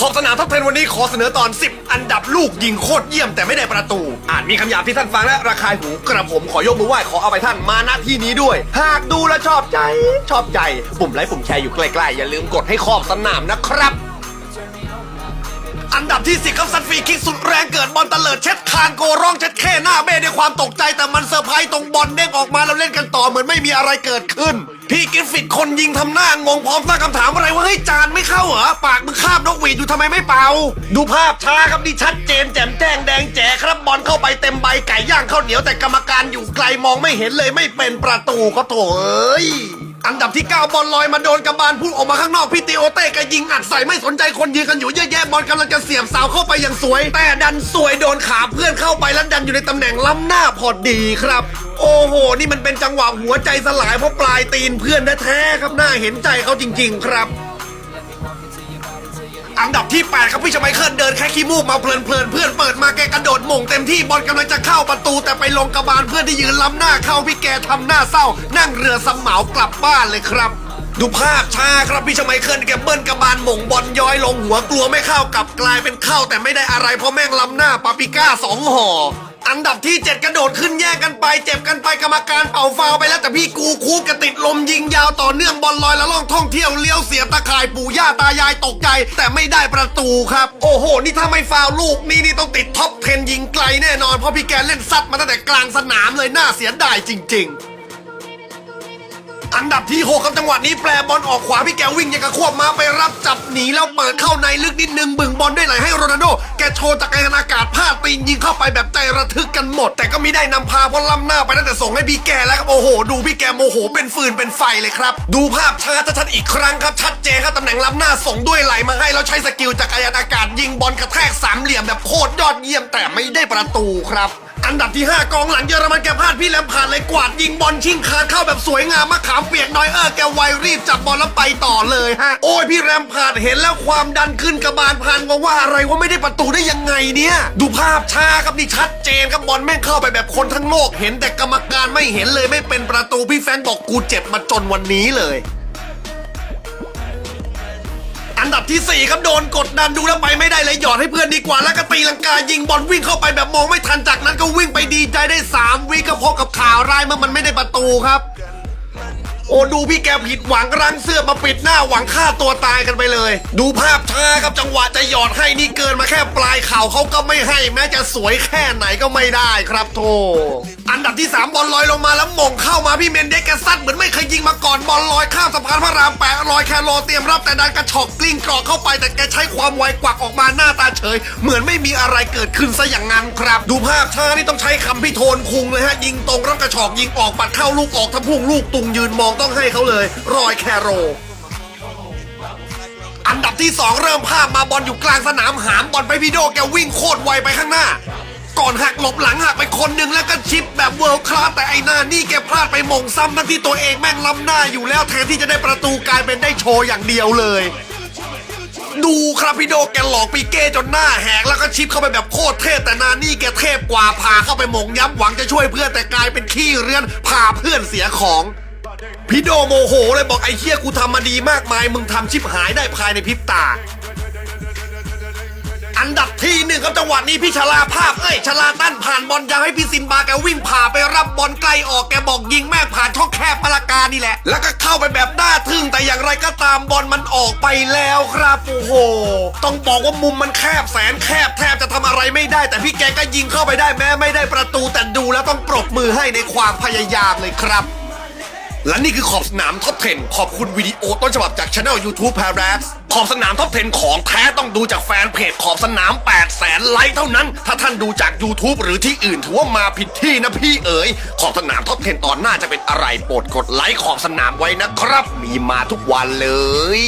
ขอบสนามทัพเทนวันนี้ขอเสนอตอน 10 อันดับลูกยิงโคตรเยี่ยมแต่ไม่ได้ประตู อาจมีคำหยาบที่ท่านฟังและระคายหูกระผมขอยกมือไหว้ขอเอาไปท่านมาณที่นี้ด้วย หากดูและชอบใจ ชอบใจ ปุ่มไลค์ปุ่มแชร์อยู่ใกล้ๆอย่าลืมกดให้ขอบสนามนะครับ อันดับที่สิครับซันฟรีคิกสุดแรงเกิดบอลตะเลิดเช็ดคานโกร้องเช็ดแค่หน้าเบ้ด้วยความตกใจแต่มันเซอร์ไพรส์ตรงบอลเด้งออกมาแล้วเล่นกันต่อเหมือนไม่มีอะไรเกิดขึ้น พี่กิฟฟิตคนยิงทำหน้างงพร้อมตั้งคำถามอะไรว่าเฮ้ยจานไม่เข้าเหรอปากมึงคาบนกหวีดอยู่ทำไมไม่เป่า ดูภาพช้าครับนี่ชัดเจนแจ่มแจ้งแดงแจ๋ครับบอลเข้าไปเต็มใบไก่ย่างข้าวเหนียวแต่กรรมการอยู่ไกลมองไม่เห็นเลยไม่เป็นประตูก็โถเอ้ย อันดับที่ 9 บอลลอยมาโดนกระบาลพุ่งออกมาข้างนอกพี่ติโอเต้ก็ยิงอัดใส่ไม่สนใจคนยืนกันอยู่เยอะแยะบอลกำลังจะเสียบเสาเข้าไปอย่างสวย แต่ดันสวยโดนขาเพื่อนเข้าไปแล้วดันอยู่ในตำแหน่งล้ำหน้าพอดีครับ โอ้โห นี่มันเป็นจังหวะหัวใจสลายเพราะปลายตีนเพื่อนแท้ๆครับน่าเห็นใจเขาจริง ๆ ครับ อันดับที่ 8 ครับพี่ชมายเคิลเดินแค่ขี้มูกมาเพลินเพลินเพื่อนเปิดมาแกกระโดดหม่งเต็มที่บอลกำลังจะเข้าประตู แต่ไปลงกระบาลเพื่อนที่ยืนล้ำหน้าเข้าพี่แกทำหน้าเศร้า นั่งเรือสำเหมากลับบ้านเลยครับดูภาพชาครับพี่ชมายเคิลแกเบิ้ลกระบาลหม่งบอลย้อยลงหัวกลัวไม่เข้ากลับกลายเป็นเข้าแต่ไม่ได้อะไรเพราะแม่งล้ำหน้าปาปิก้าสองห่อ อันดับที่ 7 กระโดดขึ้นแย่งกันไป เจ็บกันไปกรรมการเป่าฟาวไปแล้วแต่พี่กูคูกระติดลมยิงยาวต่อเนื่องบอลลอยและล่องท่องเที่ยวเลี้ยวเสียบตะข่ายปู่ย่าตายายตกใจ แต่ไม่ได้ประตูครับ โอ้โห นี่ถ้าไม่ฟาวล์ลูกนี่นี่ต้องติดท็อป10ยิงไกลแน่นอนเพราะพี่แกเล่นซัดมาตั้งแต่กลางสนามเลยน่าเสียดายจริง ๆ อันดับที่6ครับจังหวะนี้แปรบอลออกขวาพี่แกวิ่งยังกระควบมาไปรับจับหนีแล้วเปิดเข้าในลึกนิดนึงบึงบอลด้วยไหลให้โรนัลโดแกโชว์จากการอากาศพลาดตีนยิงเข้าไปแบบใจระทึกกันหมด แต่ก็ไม่ได้นำพาเพราะล้ำหน้าไปตั้งแต่ส่งให้พี่แกแล้วครับโอ้โห ดูพี่แกโมโหเป็นฟืนเป็นไฟเลยครับ ดูภาพช้าชัดๆอีกครั้งครับชัดเจนครับตำแหน่งล้ำหน้าส่งด้วยไหลมาให้แล้วใช้สกิลจากการอากาศยิงบอลกระแทกสามเหลี่ยมแบบโคตรยอดเยี่ยมแต่ไม่ได้ประตูครับ อันดับที่ 5 กองหลังเยอรมันแกพลาดพี่แลมพาร์ดเลยกวาดยิงบอลชิงคานเข้าแบบสวยงามมะขามเปียกน้อยเออแกไวรีบจับบอลแล้วไปต่อเลยฮะโอ้ยพี่แรมพาร์ดเห็นแล้วความดันขึ้นกระบาลพันว่าว่าอะไรว่าไม่ได้ประตูได้ยังไงเนี่ย ดูภาพช้าครับนี่ชัดเจนครับบอลแม่งเข้าไปแบบคนทั้งโลก เห็นแต่กรรมการไม่เห็นเลยไม่เป็นประตูพี่แฟนบอกกูเจ็บมาจนวันนี้เลย อันดับที่ 4 ครับโดนกดดันดูแล้วไปไม่ได้เลยหยอดให้เพื่อนดีกว่า แล้วก็ตีลังกายิงบอลวิ่งเข้าไปแบบมองไม่ทันจากนั้นก็วิ่งไปดีใจได้ 3 วิก็พบกับข่าวร้ายเมื่อมันไม่ได้ประตูครับ โอ้ดูพี่แกผิดหวังรั้งเสื้อมาปิดหน้าหวังฆ่าตัวตายกันไปเลย ดูภาพช้าครับจังหวะจะหยอดให้นี่เกินมาแค่ปลายเข่าเขาก็ไม่ให้ แม้จะสวยแค่ไหนก็ไม่ได้ครับโทอันดับที่ 3 บอลลอยลงมาแล้วมงเข้ามาพี่เมนเด็กแกซัดเหมือนไม่เคยยิงมาก่อนบอลลอยข้ามสะพานพระรามแปดลอยแคโรเตรียมรับแต่ดันกระชอกกลิ้งกรอกเข้าไปแต่แกใช้ความไวกวักออกมาหน้าตาเฉย เหมือนไม่มีอะไรเกิดขึ้นซะอย่างนั้นครับ ดูภาพช้านี่ต้องใช้คำพี่โทนคุงเลยฮะยิงตรงรับกระชอกยิงออกปัดเข้าลูกออกทำพุ่งลูกตุงยืนมองต้องให้เขาเลยรอยแคโร อันดับที่ 2 เริ่มภาพมาบอลอยู่กลางสนามหามบอลไปพี่โดแกวิ่งโคตรไวไปข้างหน้า ก่อนหักหลบหลังหักไปคนหนึ่งแล้วก็ชิปแบบเวิร์คลาสแต่ไอ้หน้านี่แกพลาดไปมงซ้ำทั้งที่ตัวเองแม่งล้ำหน้าอยู่แล้วแทนที่จะได้ประตูกลายเป็นได้โชว์อย่างเดียวเลยดูครับพี่โดแกหลอกปีเก้จนหน้าแหกแล้วก็ชิปเข้าไปแบบโคตรเทพแต่นานี่แกเทพกว่าพาเข้าไปหมงย้ำหวังจะช่วยเพื่อนแต่กลายเป็นขี้เรือนพาเพื่อนเสียของ พี่โดโมโหเลยบอกไอ้เฮียกูทำมาดีมากมาย มึงทำชิปหายได้ภายในพริบตา อันดับที่หนึ่งครับจังหวะนี้พี่ชลาภาพเอ้ยชลาตั้นผ่านบอลยาวให้พี่ซินบาแกวิ่งผ่าไปรับบอลไกลออกแกบอกยิงแม่ผ่านช่องแคบปราการนี่แหละ แล้วก็เข้าไปแบบน่าทึ่งแต่อย่างไรก็ตามบอลมันออกไปแล้วครับโอ้โหต้องบอกว่ามุมมันแคบแสนแคบแทบจะทำอะไรไม่ได้ แต่พี่แกก็ยิงเข้าไปได้แม้ไม่ได้ประตูแต่ดูแล้วต้องปรบมือให้ในความพยายามเลยครับ และนี่คือขอบสนามท็อป10ขอบคุณวิดีโอต้นฉบับจากช anel YouTube p a r a p s ขอบสนามท็อป10ของแท้ต้องดูจากแฟนเพจขอบสนาม8 0 0แสนไลค์เท่านั้น ถ้าท่านดูจาก YouTube หรือที่อื่นถือว่ามาผิดที่นะพี่เอ๋ยขอบสนามท็อป10ตอนหน้าจะเป็นอะไรโปรดกดไลค์ขอบสนามไว้นะครับ มีมาทุกวันเลย